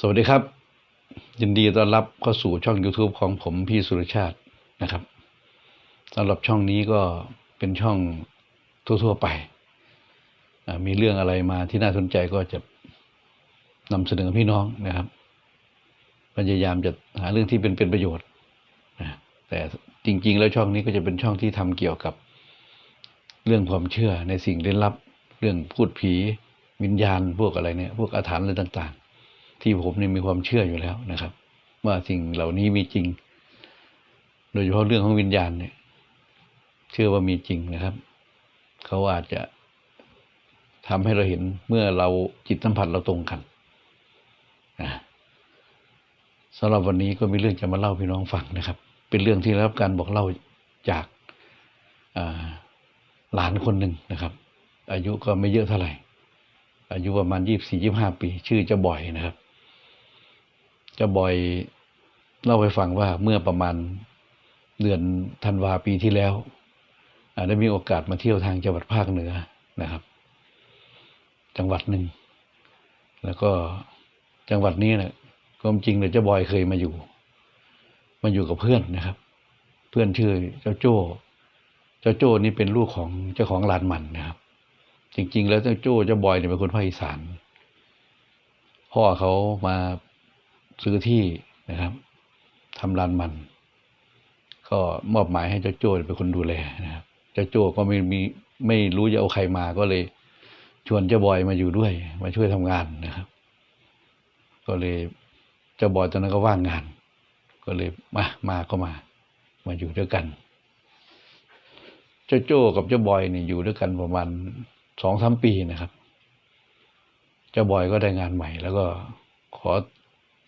สวัสดีครับ ยินดีต้อนรับเข้าสู่ช่อง YouTube ของผมพี่สุรชาตินะครับสำหรับช่องนี้ก็เป็นช่องทั่ว ๆ ไป มีเรื่องอะไรมาที่น่าสนใจก็จะนำเสนอพี่น้องนะครับพยายามจะหาเรื่องที่เป็นเป็นประโยชน์แต่จริง ๆ แล้วช่องนี้ก็จะเป็นช่องที่ทำเกี่ยวกับ เรื่องความเชื่อในสิ่งเร้นลับ เรื่องพูดผีวิญญาณพวกอะไรเนี่ยพวกอาถรรพ์อะไรต่าง ๆ ที่ผมเนี่ยมีความเชื่ออยู่แล้วนะครับ ว่าสิ่งเหล่านี้มีจริง โดยเฉพาะเรื่องของวิญญาณเนี่ย เชื่อว่ามีจริงนะครับ เขาอาจจะทำให้เราเห็นเมื่อเราจิตสัมผัสเราตรงกันนะสำหรับวันนี้ก็มีเรื่องจะมาเล่าพี่น้องฟังนะครับ เป็นเรื่องที่รับการบอกเล่าจากาหลานคนหนึ่งนะครับ อายุก็ไม่เยอะเท่าไหร่ อายุประมาณยี่สี่ยี่ห้าปี ชื่อจ้าบอยนะครับ เจ้าบอยเล่าให้ฟังว่าเมื่อประมาณเดือนธันวาปีที่แล้วได้มีโอกาสมาเที่ยวทางจังหวัดภาคเหนือนะครับ จังหวัดหนึ่ง แล้วก็จังหวัดนี้นะความจริงเลยเจ้าบอยเคยมาอยู่ มาอยู่กับเพื่อนนะครับ เพื่อนชื่อเจ้าโจ้ เจ้าโจ้นี่เป็นลูกของเจ้าของลานมันนะครับ จริง ๆ แล้วเจ้าโจ้เจ้าบอยเนี่ยเป็นคนภาคอีสานพ่อเขามา ซื้อที่นะครับทำลานมัน ก็มอบหมายให้เจ้าโจ้เป็นคนดูแลนะครับ เจ้าโจ้ก็ไม่มีไม่รู้จะเอาใครมาก็เลยชวนเจ้าบอยมาอยู่ด้วย มาช่วยทำงานนะครับ ก็เลยเจ้าบอยตอนนั้นก็ว่างงาน ก็เลยมามาก็มา มาอยู่ด้วยกัน เจ้าโจ้กับเจ้าบอยเนี่ยอยู่ด้วยกันประมาณสองสามปีนะครับ เจ้าบอยก็ได้งานใหม่ แล้วก็ขอ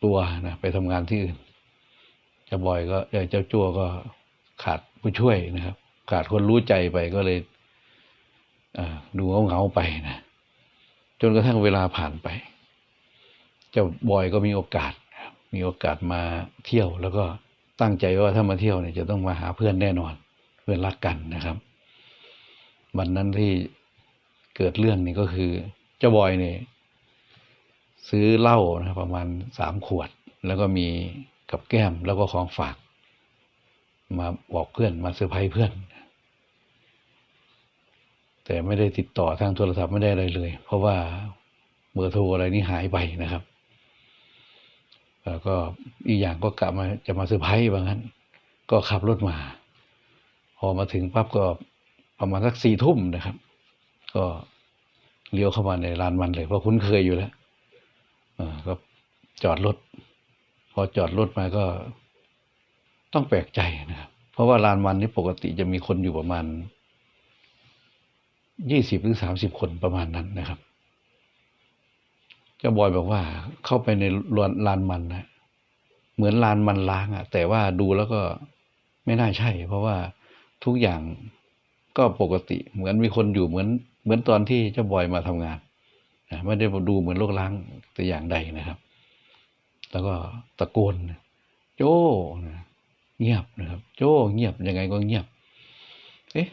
ตัวนะไปทำงานที่อื่นเจ้าบอยก็เออเจ้าโจ้ก็ขาดผู้ช่วยนะครับ ขาดคนรู้ใจไปก็เลยดูเงาเงาๆไปนะจนกระทั่งเวลาผ่านไป เจ้าบอยก็มีโอกาส มีโอกาสมาเที่ยว แล้วก็ตั้งใจว่าถ้ามาเที่ยวเนี่ยจะต้องมาหาเพื่อนแน่นอน เพื่อนรักกันนะครับ วันนั้นที่เกิดเรื่องนี่ก็คือ เจ้าบอยเนี่ย ซื้อเหล้านะประมาณสามขวด แล้วก็มีกับแก้มแล้วก็ของฝาก มาบอกเพื่อนมาเซอร์ไพรส์เพื่อน แต่ไม่ได้ติดต่อทางโทรศัพท์ไม่ได้อะไรเลย เพราะว่าเบอร์โทรอะไรนี่หายไปนะครับ แล้วก็อีกอย่างก็กลับมาจะมาเซอร์ไพรส์ว่างั้นก็ขับรถมา พอมาถึงปั๊บก็ประมาณสักสี่ทุ่มนะครับ ก็เลี้ยวเข้ามาในลานมันเลยเพราะคุ้นเคยอยู่แล้ว ก็จอดรถ พอจอดรถมาก็ต้องแปลกใจนะครับ เพราะว่าลานมันนี่ปกติจะมีคนอยู่ประมาณยี่สิบหรือสามสิบคนประมาณนั้นนะครับ เจ้าบอยบอกว่าเข้าไปในลานลานมันนะเหมือนลานมันล้างอะแต่ว่าดูแล้วก็ไม่น่าใช่ เพราะว่าทุกอย่างก็ปกติ เหมือนมีคนอยู่เหมือน เหมือนตอนที่เจ้าบอยมาทำงาน ไม่ได้ดูเหมือนโลกล้างแต่อย่างใดนะครับ แล้วก็ตะโกนโจ้นะเงียบนะครับ โจ้เงียบยังไงก็เงียบ เอ๊ะ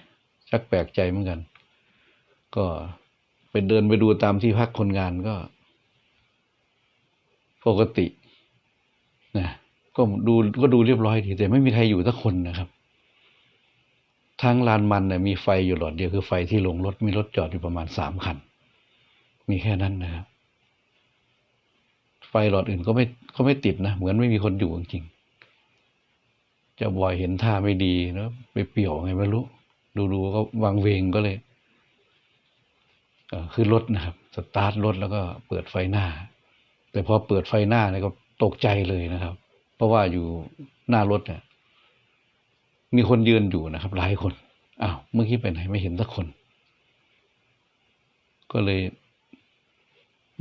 ชักแปลกใจเหมือนกัน ก็ไปเดินไปดูตามที่พักคนงานก็ ปกตินะก็ดูก็ดูเรียบร้อยดีแต่ไม่มีใครอยู่สักคนนะครับทางลานมันเนี่ยมีไฟอยู่หลอดเดียวคือไฟที่ลงรถมีรถจอดอยู่ประมาณสามคัน มีแค่นั้นนะครับ ไฟหลอดอื่นก็ไม่ก็ไม่ติดนะ เหมือนไม่มีคนอยู่จริงๆจ้าบอยเห็นท่าไม่ดีเนอะไปเปี่ยวไงไม่รู้ ดูๆก็วางเวงก็เลยเอ่อขึ้นรถนะครับ สตาร์ทรถแล้วก็เปิดไฟหน้า แต่พอเปิดไฟหน้าเนี่ยก็ตกใจเลยนะครับ เพราะว่าอยู่หน้ารถเนี่ยมีคนยืนอยู่นะครับ หลายคน อ้าว เมื่อกี้ไปไหนไม่เห็นสักคน ก็เลย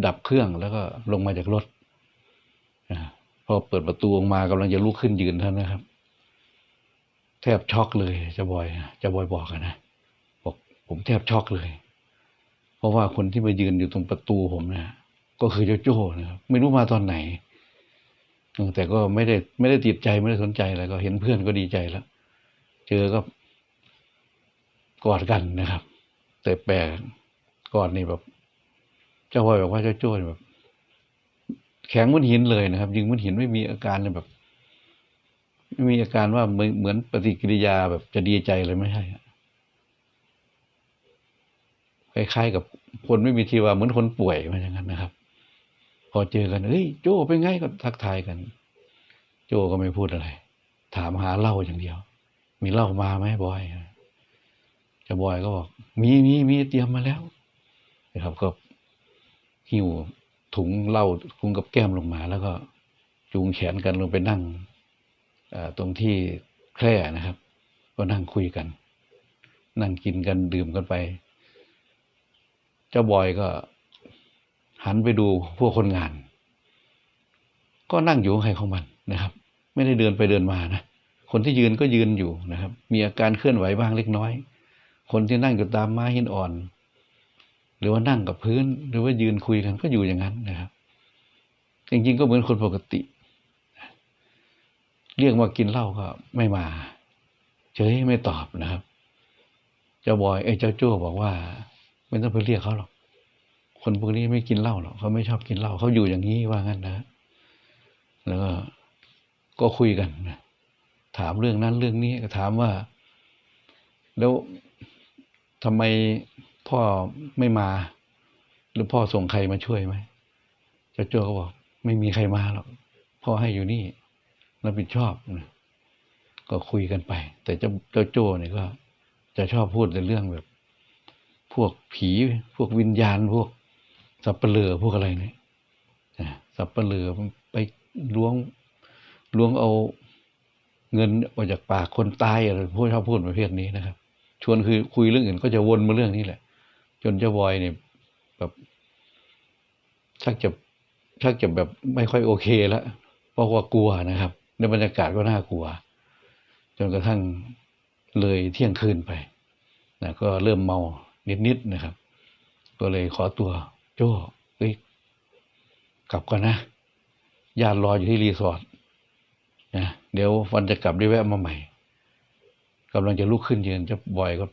ดับเครื่องแล้วก็ลงมาจากรถพอเปิดประตูออกมากำลังจะลุกขึ้นยืนท่านนะครับ แทบช็อกเลยจะบอยจะบอยบอกนะบอกผมแทบช็อกเลย เพราะว่าคนที่มายืนอยู่ตรงประตูผมนะก็คือเจ้าโจ้นะครับไม่รู้มาตอนไหนแต่ก็ไม่ได้ไม่ได้ติดใจไม่ได้สนใจอะไรก็เห็นเพื่อนก็ดีใจแล้ว เจอก็กอดกันนะครับ แต่แปลกกอดนี่แบบ จ้าบอยบอกว่าเจ้าโจ้แบบ แข็งมือนหินเลยนะครับ ยิงมือนหินไม่มีอาการเลยแบบ ไม่มีอาการว่าเหมือนปฏิกิริยาแบบจะดีใจเลยไม่ใช่คล้ายๆกับคนไม่มีทีว่าเหมือนคนป่วยมาอย่างนั้นนะครับ พอเจอกันเฮ้ยโจเป็นไงก็ทักทายกัน โจก็ไม่พูดอะไร ถามหาเหล้าอย่างเดียว มีเหล้ามาไหมบอยเจะบอยก็บอก มีมีมีเตรียมมาแล้วนะครับก็ หิ้วถุงเหล้าถุงกับแก้มลงมา แล้วก็จูงแขนกันลงไปนั่งตรงที่แคร่นะครับ ก็นั่งคุยกัน นั่งกินกันดื่มกันไป เจ้าบอยก็หันไปดูพวกคนงาน ก็นั่งอยู่ของใครของมันนะครับ ไม่ได้เดินไปเดินมานะคนที่ยืนก็ยืนอยู่นะครับ มีอาการเคลื่อนไหวบ้างเล็กน้อย คนที่นั่งอยู่ตามม้าหินอ่อน รือว่านั่งกับพื้น หรือว่ายืนคุยกันก็อยู่อย่างนั้นนะครับ จริงๆก็เหมือนคนปกติ เรียกมากินเหล้าก็ไม่มา เฉยไม่ตอบนะครับ เจ้าบอยเอ้เจ้าโจ้บอกว่า ไม่ต้องไปเรียกเขาหรอก คนพวกนี้ไม่กินเหล้าหรอกเขาไม่ชอบกินเหล้าเขาอยู่อย่างนี้ว่างั้นนะ แล้วก็ก็คุยกันนะถามเรื่องนั้นเรื่องนี้ก็ถามว่า แล้วทำไม พ่อไม่มา หรือพ่อส่งใครมาช่วยไหมเจ้าโจ้ก็บอก ไม่มีใครมาหรอกพ่อให้อยู่นี่รับผิดชอบนะก็คุยกันไป แต่เจ้าเจ้าโจ้เนี่ยก็ จะชอบพูดในเรื่องแบบ พวกผีพวกวิญญาณพวกสับเปลือพวกอะไรเนี่ยสับเปลือไปล้วงล้วงเอาเงินออกจากปากคนตายอะไรพวกชอบพูดประเภทนี้นะครับ ชวนคือคุยเรื่องอื่นก็จะวนมาเรื่องนี้แหละ จนเจ้าบอยเนี่ยแบบชักจะชักจะแบบไม่ค่อยโอเคแล้วเพราะว่ากลัวนะครับ ในบรรยากาศก็น่ากลัว จนกระทั่งเลยเที่ยงคืนไปนะก็เริ่มเมานิดๆนะครับ ก็เลยขอตัว โจ้เอ้ยกลับก่อนนะญาติรออยู่ที่รีสอร์ทนะเดี๋ยววันจะกลับได้แวะมาใหม่กำลังจะลุกขึ้นยืนเจ้าบอยก็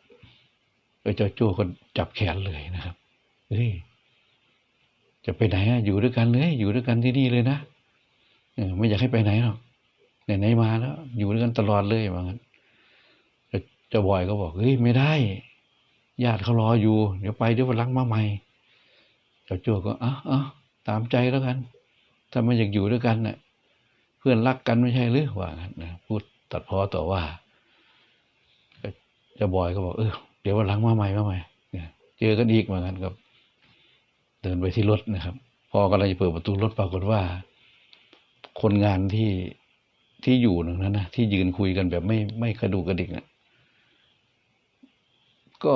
ไปเจ้าโจ้ก็จับแขนเลยนะครับเฮ้ยจะไปไหนอะอยู่ด้วยกันเลย อยู่ด้วยกันที่นี่เลยนะเออไม่อยากให้ไปไหนหรอกไหนๆมาแล้ว อยู่ด้วยกันตลอดเลยว่างั้นเจ้าบอยก็บอกเฮ้ยไม่ได้ ญาติเขารออยู่ เดี๋ยวไปเดี๋ยววันหลังมาใหม่เจ้าโจ้ก็อะอะตามใจแล้วกัน ถ้าไม่อยากอยู่ด้วยกันเน่ะเพื่อนรักกันไม่ใช่หรือว่างั้นนะพูดตัดพ้อต่อว่าเจ้าบอยก็บอกเออ เดี๋ยววันหลังมาใหม่มาใหม่เนี่ยเจอกันอีกว่างั้นก็เดินไปที่รถนะครับ พอกำลังจะเปิดประตูรถปรากฏว่า คนงานที่ที่อยู่ตรงนั้นนะที่ยืนคุยกันแบบไม่ไม่กระดูกกระดิกนะก็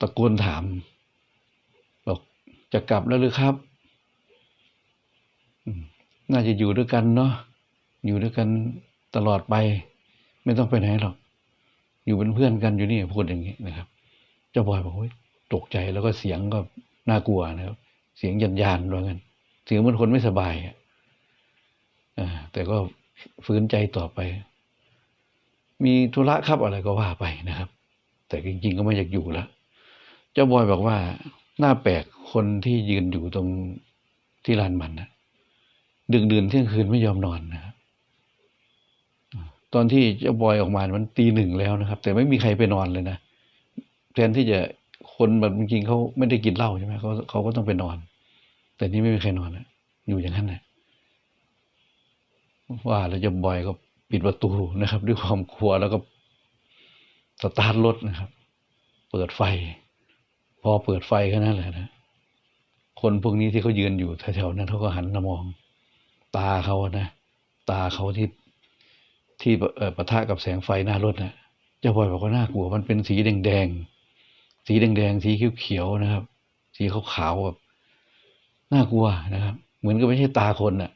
ตะโกนถามบอกจะกลับแล้วหรือครับน่าจะอยู่ด้วยกันเนาะอยู่ด้วยกันตลอดไป ไม่ต้องไปไหนหรอก อยู่เป็นเพื่อนกันอยู่นี่พูดอย่างนี้นะครับ เจ้าบอยบอกโอ้ยตกใจแล้วก็เสียงก็น่ากลัวนะครับ เสียงยันยานๆว่างั้นเสียงเหมือนคนไม่สบายอะอ่าแต่ก็ฟื้นใจต่อไป มีธุระครับอะไรก็ว่าไปนะครับ แต่จริง ๆ ก็ไม่อยากอยู่แล้วเจ้าบอยบอกว่าหน้าแปลกคนที่ยืนอยู่ตรงที่ลานมันนะดึกดื่นเที่ยงคืนไม่ยอมนอนนะครับ ตอนที่เจ้าบอยออกมามันตีหนึ่งแล้วนะครับ แต่ไม่มีใครไปนอนเลยนะแทนที่จะคนแบบจริงเขาไม่ได้กินเหล้าใช่ไหมเขาเขาก็ต้องไปนอน แต่นี่ไม่มีใครนอนนะอยู่อย่างนั้นนะว่าแล้วเจ้าบอยก็ปิดประตูนะครับ ด้วยความกลัวแล้วก็สตาร์ทรถนะครับ เปิดไฟ พอเปิดไฟแค่นั้นแหละนะคนพวกนี้ที่เขายืนอยู่แถวๆนั้นเขาก็หันมามอง ตาเขาอะนะ ตาเขาที่ ที่ปะทะกับแสงไฟหน้ารถนะเจ้าบอยบอกว่าน่ากลัวมันเป็นสีแดงๆสีแดงๆสีเขียวๆนะครับ สีขาวๆแบบน่ากลัวนะครับ เหมือนกับไม่ใช่ตาคนน่ะ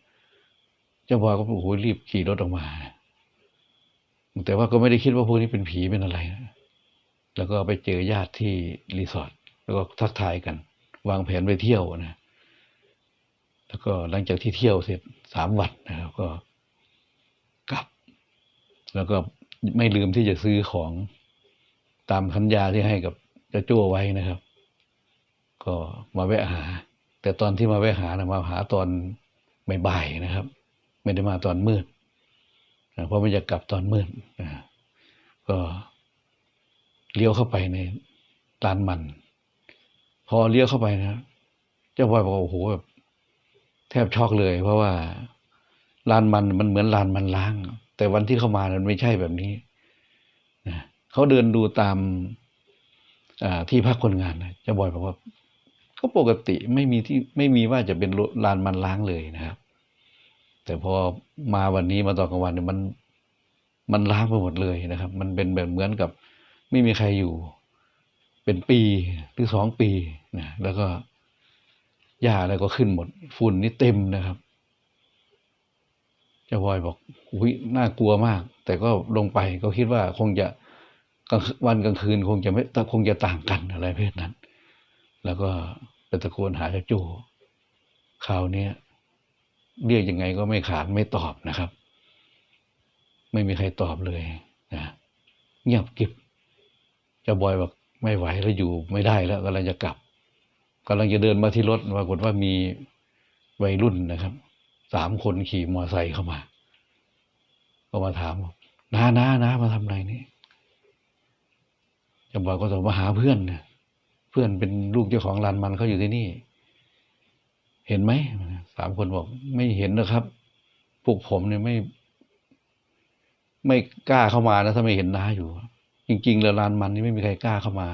เจ้าบอยก็โอ้โหรีบขี่รถออกมา แต่ว่าก็ไม่ได้คิดว่าพวกนี้เป็นผีเป็นอะไรนะแล้วก็ไปเจอญาติที่รีสอร์ทแล้วก็ทักทายกัน วางแผนไปเที่ยวนะ แล้วก็หลังจากที่เที่ยวเสร็จสามวันนะครับก็ แล้วก็ไม่ลืมที่จะซื้อของตามสัญญาที่ให้กับเจ้าโจ้ไว้นะครับ ก็มาแวะหา แต่ตอนที่มาแวะหานะมาหาตอนบ่ายๆนะครับ ไม่ได้มาตอนมืดเพราะมันจะกลับตอนมืดก็เลี้ยวเข้าไปในร้านมัน พอเลี้ยวเข้าไปนะเจ้าบอยบอกโอ้โหแบบแทบช็อกเลย เพราะว่าลานมันมันเหมือนลานมันล้าง แต่วันที่เข้ามามันไม่ใช่แบบนี้นะเขาเดินดูตามอที่พักคนงานนะจ้าบอยบอกว่าก็ปกติไม่มีที่ไม่มีว่าจะเป็นลานมันล้างเลยนะครับ แต่พอมาวันนี้มาตอนกลางวันเนี่ยมันมันล้างไปหมดเลยนะครับ มันเป็นแบบเหมือนกับ ไม่มีใครอยู่ เป็นปีหรือสองปีนะแล้วก็หญ้าอะไรก็ขึ้นหมดฝุ่นนี่เต็มนะครับ จ้าบอยบอกอุ้ยน่ากลัวมาก แต่ก็ลงไปก็คิดว่าคงจะกลางวันกลางคืนคงจะไม่คงจะต่างกันอะไรเพศนั้น แล้วก็ไปตะโกนหาเจ้าจูคราวนี้เรียกยังไงก็ไม่ขานไม่ตอบนะครับ ไม่มีใครตอบเลยนะเงียบกิบเจ้าบอยบอกไม่ไหวแล้วอยู่ไม่ได้แล้วกำลังจะกลับกำลังจะเดินมาที่รถปรากฏว่ามีวัยรุ่นนะครับ สามคนขี่มอเตอร์ไซค์เข้ามา ก็มาถามว่าน้าน้าน้ามาทำอะไรนี่จ้าบอยก็ตอบมาหาเพื่อนนะเพื่อนเป็นลูกเจ้าของร้านมันเขาอยู่ที่นี่ เห็นไหมสามคนบอก ไม่เห็นนะครับพวกผมเนี่ยไม่ ไม่กล้าเข้ามานะถ้าไม่เห็นน้าอยู่ จริง ๆ แล้วร้านมันนี่ไม่มีใครกล้าเข้ามา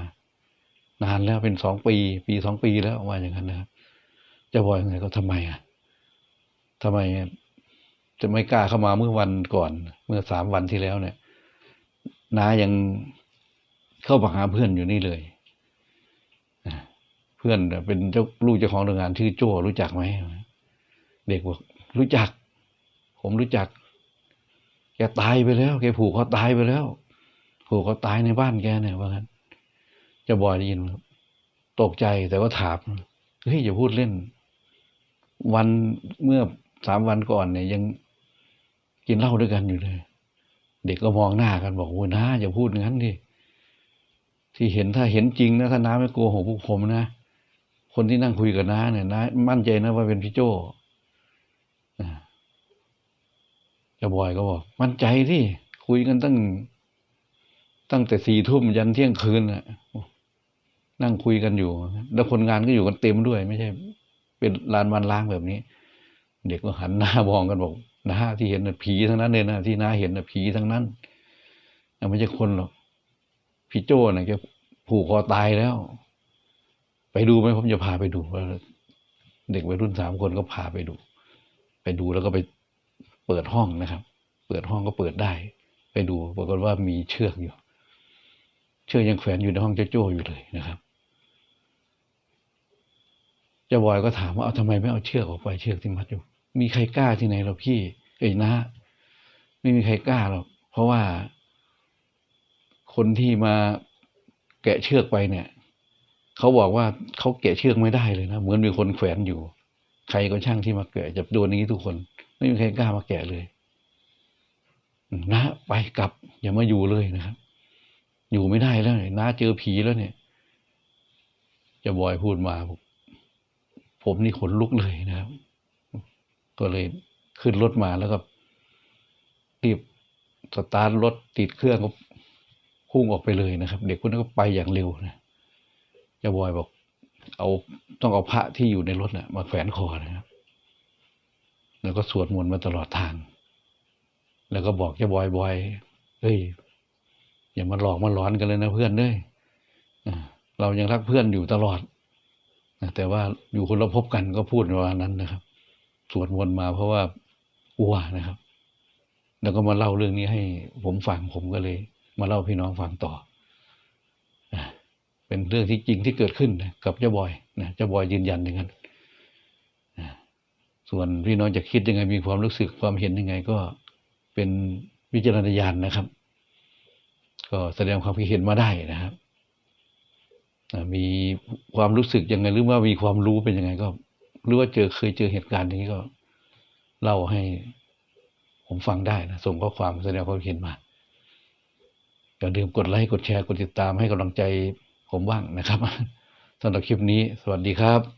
นานแล้วเป็นสองปี ปีสองปีแล้วว่าอย่างนั้นนะครับจะบอกยังไงก็ทำไมอะ ทำไมจะไม่กล้าเข้ามาเมื่อวันก่อน เมื่อสามวันที่แล้วเนี่ยน้ายังเข้ามาหาเพื่อนอยู่นี่เลยเพื่อนเป็นเจ้าลูกเจ้าของโรงงานชื่อโจ้รู้จักไหมเด็กบอกรู้จัก ผมรู้จัก แกตายไปแล้ว แกผูกคอตายไปแล้ว ผูกคอตายในบ้านแกเนี่ยว่างั้นจะบ่อยได้ยินครับตกใจแต่ว่าถามเฮ้ยอย่าพูดเล่น วันเมื่อ สามวันก่อนเนี่ยยังกินเหล้าด้วยกันอยู่เลย เด็กก็มองหน้ากันบอกโอ้น้าอย่าพูดงั้นดิที่เห็นถ้าเห็นจริงนะถ้าน้าไม่กลัวของพวกผมนะคนที่นั่งคุยกับน้าเนี่ยน้ามั่นใจนะว่าเป็นพี่โจ้จะบอยก็บอก มั่นใจที่คุยกันตั้ง ตั้งแต่สี่ทุ่มยันเที่ยงคืนน่ะนั่งคุยกันอยู่ แล้วคนงานก็อยู่กันเต็มด้วย ไม่ใช่ เป็นลานวันล้างแบบนี้ เด็กก็หันหน้ามองกันบอกน้าที่เห็นน่ะผีทั้งนั้นเลยนะที่น้าเห็นน่ะผีทั้งนั้นไม่ใช่คนหรอกพี่โจ้น่ะแกผูกคอตายแล้ว ไปดูไหมผมจะพาไปดูว่าเด็กวัยรุ่นสามคนก็พาไปดู ไปดูแล้วก็ไปเปิดห้องนะครับ เปิดห้องก็เปิดได้ ไปดูปรากฏว่ามีเชือกอยู่ เชือกยังแขวนอยู่ในห้องเจ้าโจ้อยู่เลยนะครับเจ้าบอยก็ถามว่าเอาทำไมไม่เอาเชือกออกไปเชือกที่มัดอยู่ มีใครกล้าที่ไหนเราพี่ เอ้ยนะ ไม่มีใครกล้าหรอก เพราะว่า คนที่มาแกะเชือกไปเนี่ย เขาบอกว่าเขาแกะเชือกไม่ได้เลยนะเหมือนมีคนแขวนอยู่ ใครก็ช่างที่มาแกะจะโดนอย่างนี้ทุกคน ไม่มีใครกล้ามาแกะเลยนะไปกลับ อย่ามาอยู่เลยนะครับ อยู่ไม่ได้แล้วเนี่ยน้าเจอผีแล้วเนี่ย จะบอยพูดมาผมนี่ขนลุกเลยนะครับ ก็เลยขึ้นรถมาแล้วก็รีบสตาร์ทรถติดเครื่องก็พุ่งออกไปเลยนะครับ เด็กคนนั้นก็ไปอย่างเร็วนะจะบอยบอก เอาต้องเอาพระที่อยู่ในรถนะ่ะ มาแขวนคอนะครับ แล้วก็สวดมนต์มาตลอดทาง แล้วก็บอกจะบอยบอยเฮ้ยอย่ามาหลอกมาหลอนกันเลยนะเพื่อนเด้ยเรายังรักเพื่อนอยู่ตลอดแต่ว่าอยู่คนละพบกันก็พูดว่านั้นนะครับ สวดมนต์มาเพราะว่ากลัวนะครับ แล้วก็มาเล่าเรื่องนี้ให้ผมฟังผมก็เลย มาเล่าพี่น้องฟังต่อ เป็นเรื่องที่จริงที่เกิดขึ้นนะกับเจ้าบอยนะเจ้าบอยยืนยันอย่างนั้นส่วนพี่น้องจะคิดยังไงมีความรู้สึกความเห็นยังไงก็เป็นวิจารณญาณนะครับ ก็แสดงความคิดเห็นมาได้นะครับมีความรู้สึกยังไงหรือว่ามีความรู้เป็นยังไงก็ หรือว่าเจอเคยเจอเหตุการณ์อย่นี้ก็เล่าให้ผมฟังได้นะส่งข้อความแสดงความเห็นมาอย่าลืมกดไลค์กดแชร์กดติดตามให้กำลังใจผมบ้างนะครับสำหรับคลิปนี้ สวัสดีครับ